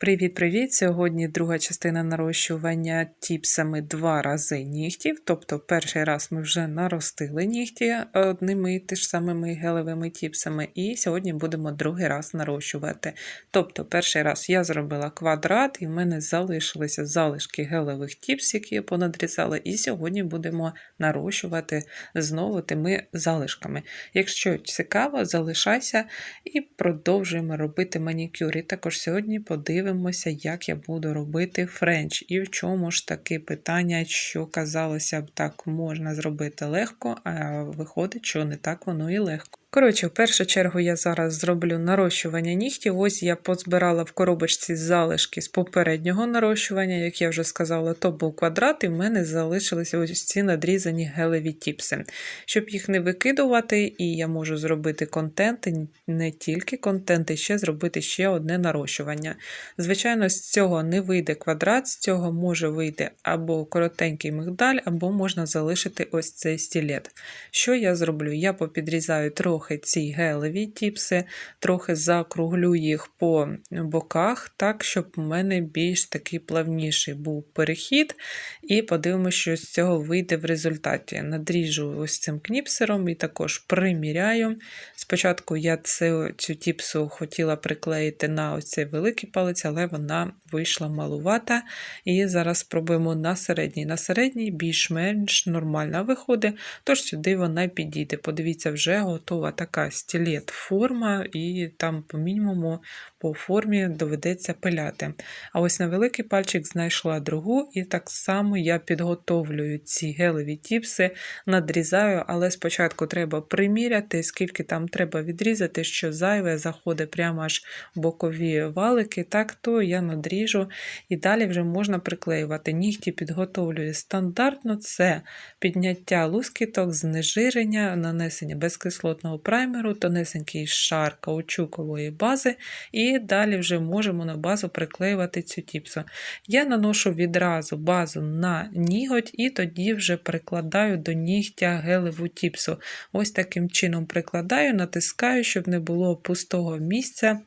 Привіт-привіт! Сьогодні друга частина нарощування тіпсами два рази нігтів. Тобто, перший раз ми вже наростили нігті одними і ж самими гелевими тіпсами, і сьогодні будемо другий раз нарощувати. Тобто, перший раз я зробила квадрат, і в мене залишилися залишки гелевих тіпс, які я понадрізала, і сьогодні будемо нарощувати знову тими залишками. Якщо цікаво, залишайся і продовжуємо робити манікюр. І також сьогодні подивимося подивимося, як я буду робити френч. І в чому ж таке питання, що казалося б, так можна зробити легко, а виходить, що не так воно і легко. Коротше, в першу чергу я зараз зроблю нарощування нігтів. Ось я позбирала в коробочці залишки з попереднього нарощування, як я вже сказала, то був квадрат, і в мене залишилися ось ці надрізані гелеві тіпси. Щоб їх не викидувати, і я можу зробити контент, і не тільки контент, і ще зробити ще одне нарощування. Звичайно, з цього не вийде квадрат, з цього може вийти або коротенький мигдаль, або можна залишити ось цей стілет. Що я зроблю? Я попідрізаю трохи трохи ці гелеві тіпси, трохи закруглю їх по боках, так, щоб у мене більш такий плавніший був перехід. І подивимося, що з цього вийде в результаті. Надріжу ось цим кніпсером і також приміряю. Спочатку я цю, цю тіпсу хотіла приклеїти на ось цей великий палець, але вона вийшла малувата. І зараз спробуємо на середній. На середній більш-менш нормальна виходить, тож сюди вона підійде. Подивіться, вже готова така стілет форма, і там, по мінімуму, по формі доведеться пиляти. А ось на великий пальчик знайшла другу, і так само я підготовлюю ці гелеві тіпси, надрізаю, але спочатку треба приміряти, скільки там треба відрізати, що зайве заходить прямо аж в бокові валики, так то я надріжу і далі вже можна приклеювати. Нігті підготовлюю стандартно, це підняття лускіток, знежирення, нанесення безкислотного праймеру, тонесенький шар каучукової бази, і далі вже можемо на базу приклеювати цю тіпсу. Я наношу відразу базу на ніготь і тоді вже прикладаю до нігтя гелеву тіпсу. Ось таким чином прикладаю, натискаю, щоб не було пустого місця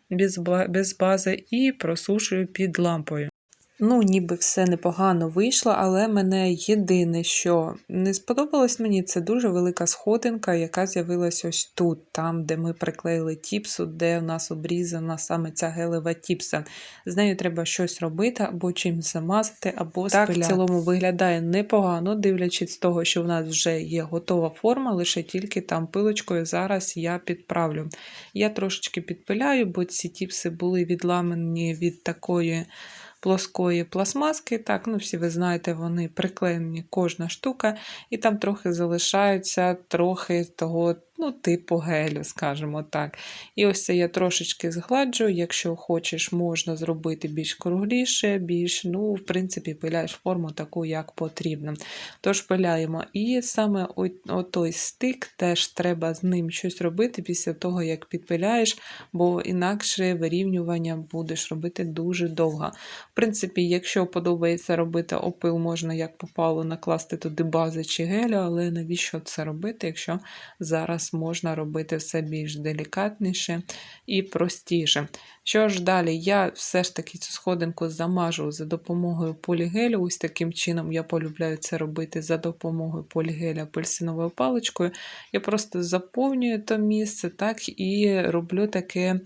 без бази, і просушую під лампою. Ну, ніби все непогано вийшло, але мене єдине, що не сподобалось мені, це дуже велика сходинка, яка з'явилася ось тут, там, де ми приклеїли тіпсу, де у нас обрізана саме ця гелева тіпса. З нею треба щось робити, або чим замазати, або так, спиляти. в цілому виглядає непогано, дивлячись з того, що в нас вже є готова форма, лише тільки там пилочкою зараз я підправлю. Я трошечки підпиляю, бо ці тіпси були відламані від такої плоскої пластмаски. Так, ну всі ви знаєте, вони приклеєні кожна штука, і там трохи залишаються трохи того ну, типу гелю, скажімо так. І ось це я трошечки згладжу, якщо хочеш, можна зробити більш кругліше, більш, ну, в принципі, пиляєш форму таку, як потрібно. Тож пиляємо. І саме отой стик теж треба з ним щось робити після того, як підпиляєш, бо інакше вирівнювання будеш робити дуже довго. В принципі, якщо подобається робити опил, можна як попало накласти туди бази чи гелю, але навіщо це робити, якщо зараз можна робити все більш делікатніше і простіше. Що ж далі, я все ж таки цю сходинку замажу за допомогою полігелю. Ось таким чином я полюбляю це робити за допомогою полігеля апельсиновою паличкою. Я просто заповнюю то місце, так, і роблю таке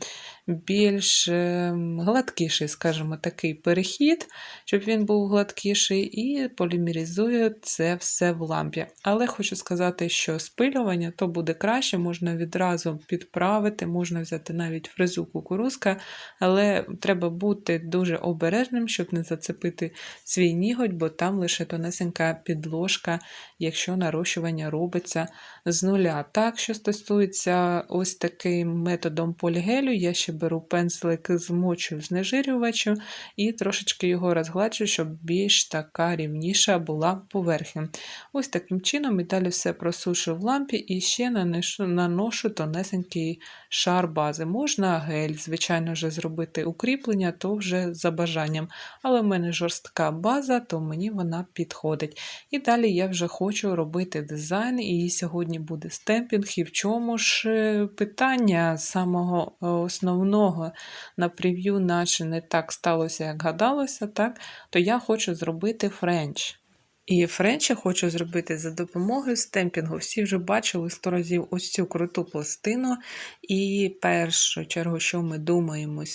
більш ем, гладкіший, скажімо, такий перехід, щоб він був гладкіший, і полімеризую це все в лампі. Але хочу сказати, що спилювання то буде краще, можна відразу підправити, можна взяти навіть фрезу кукурузка, але треба бути дуже обережним, щоб не зацепити свій ніготь, бо там лише тонесенька підложка, якщо нарощування робиться з нуля. Так, що стосується ось таким методом полігелю, я ще беру пензлик змочу знежирювачу і трошечки його розгладжу, щоб більш така рівніша була поверхня. Ось таким чином і далі все просушу в лампі і ще наношу, наношу тонесенький шар бази. Можна гель, звичайно, вже зробити укріплення, то вже за бажанням. Але в мене жорстка база, то мені вона підходить. І далі я вже хочу робити дизайн, і сьогодні буде стемпінг і в чому ж е, питання самого е, основного на прев'ю, наче не так сталося, як гадалося, так? то я хочу зробити френч. І френч я хочу зробити за допомогою стемпінгу. Всі вже бачили сто разів ось цю круту пластину. І першу чергу, що ми думаємо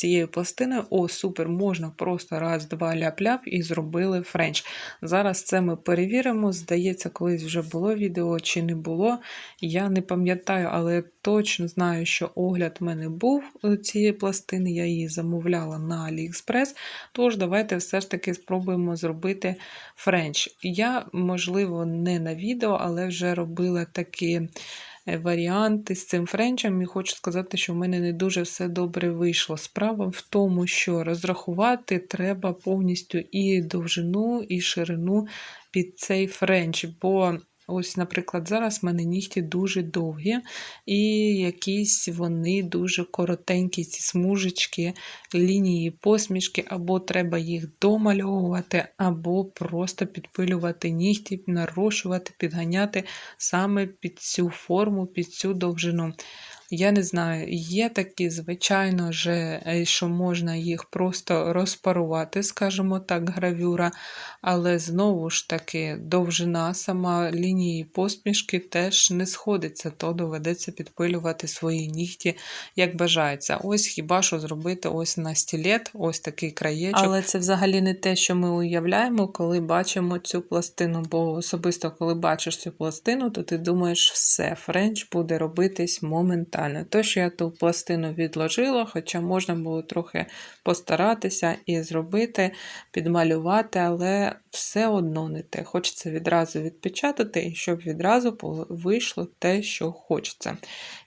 з цією пластиною, о, супер, можна просто раз, два ляп-ляп і зробили френч. Зараз це ми перевіримо. Здається, колись вже було відео чи не було. Я не пам'ятаю, але точно знаю, що огляд в мене був цієї пластини, я її замовляла на AliExpress. Тож, давайте все ж таки спробуємо зробити френч. Я, можливо, не на відео, але вже робила такі. Е, Варіанти з цим френчем, і хочу сказати, що в мене не дуже все добре вийшло. Справа в тому, що розрахувати треба повністю і довжину, і ширину під цей френч. Бо ось, наприклад, зараз в мене нігті дуже довгі, і якісь вони дуже коротенькі, ці смужечки, лінії посмішки, або треба їх домальовувати, або просто підпилювати нігті, нарощувати, підганяти саме під цю форму, під цю довжину. Я не знаю, є такі, звичайно, же, е, що можна їх просто розпарувати, скажімо так, гравюра, але знову ж таки довжина сама лінії посмішки теж не сходиться, то доведеться підпилювати свої нігті, як бажається. Ось хіба що зробити ось на стілет, ось такий краєчок. Але це взагалі не те, що ми уявляємо, коли бачимо цю пластину. Бо особисто, коли бачиш цю пластину, то ти думаєш, все, френч буде робитись моментально. То, що я ту пластину відложила, хоча можна було трохи постаратися і зробити, підмалювати, але все одно не те. Хочеться відразу відпечатати, і щоб відразу вийшло те, що хочеться.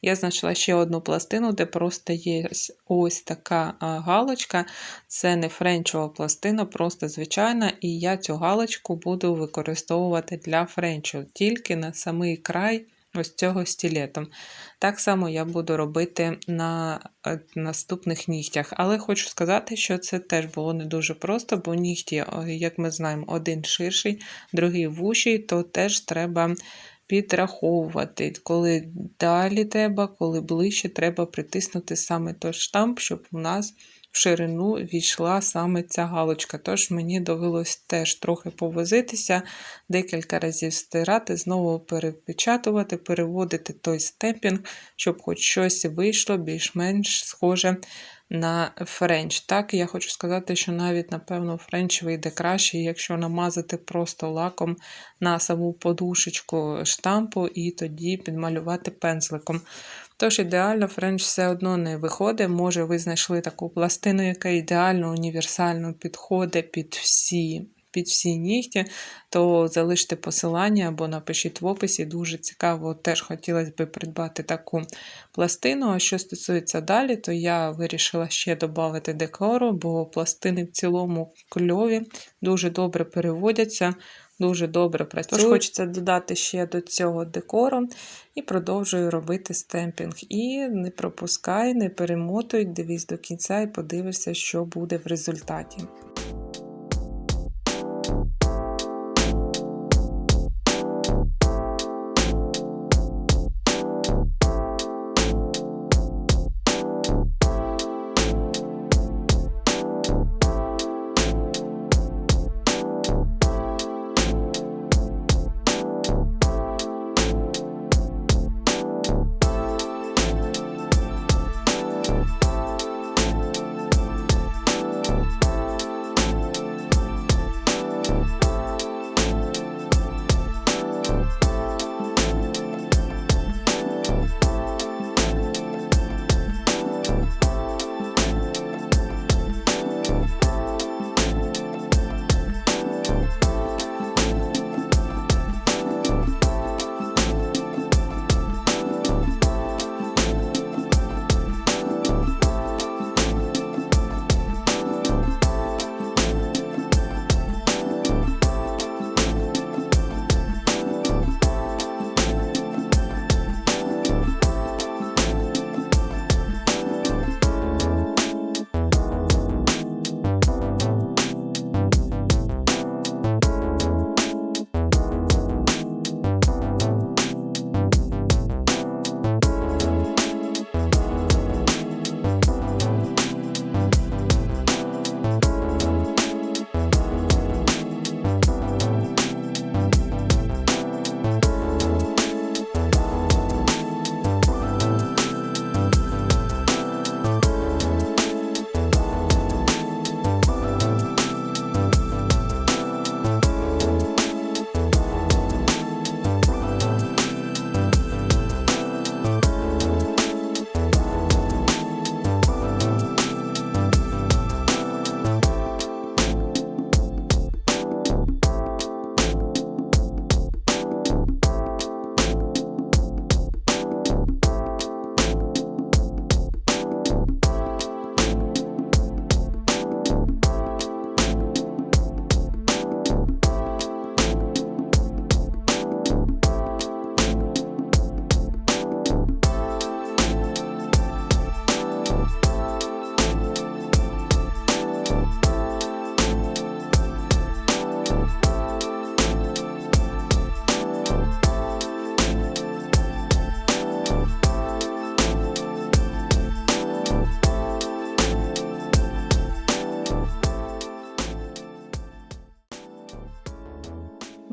Я знайшла ще одну пластину, де просто є ось така галочка. Це не френчова пластина, просто звичайна, і я цю галочку буду використовувати для френчу, тільки на самий край. Ось цього стілетом. Так само я буду робити на е, наступних нігтях. Але хочу сказати, що це теж було не дуже просто, бо нігті, як ми знаємо, один ширший, другий вущий, то теж треба підраховувати. Коли далі треба, коли ближче, треба притиснути саме той штамп, щоб у нас в ширину війшла саме ця галочка. Тож мені довелось теж трохи повозитися, декілька разів стирати, знову перепечатувати, переводити той степінг, щоб хоч щось вийшло більш-менш схоже на френч. Так, я хочу сказати, що навіть, напевно, френч вийде краще, якщо намазати просто лаком на саму подушечку штампу і тоді підмалювати пензликом. Тож ідеально френч все одно не виходить. Може, ви знайшли таку пластину, яка ідеально універсально підходить під всі. Під всі нігті, то залиште посилання або напишіть в описі. Дуже цікаво, теж хотілося б придбати таку пластину. А що стосується далі, то я вирішила ще додати декору, бо пластини в цілому кльові, дуже добре переводяться, дуже добре працюють. Тож хочеться додати ще до цього декору і продовжую робити стемпінг. І не пропускай, не перемотуй, дивись до кінця і подивишся, що буде в результаті.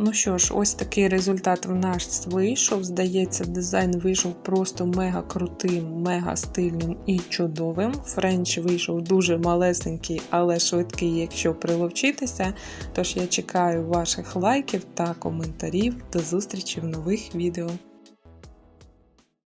Ну що ж, ось такий результат в нас вийшов. Здається, дизайн вийшов просто мега крутим, мега стильним і чудовим. Френч вийшов дуже малесенький, але швидкий, якщо приловчитися. Тож я чекаю ваших лайків та коментарів. До зустрічі в нових відео.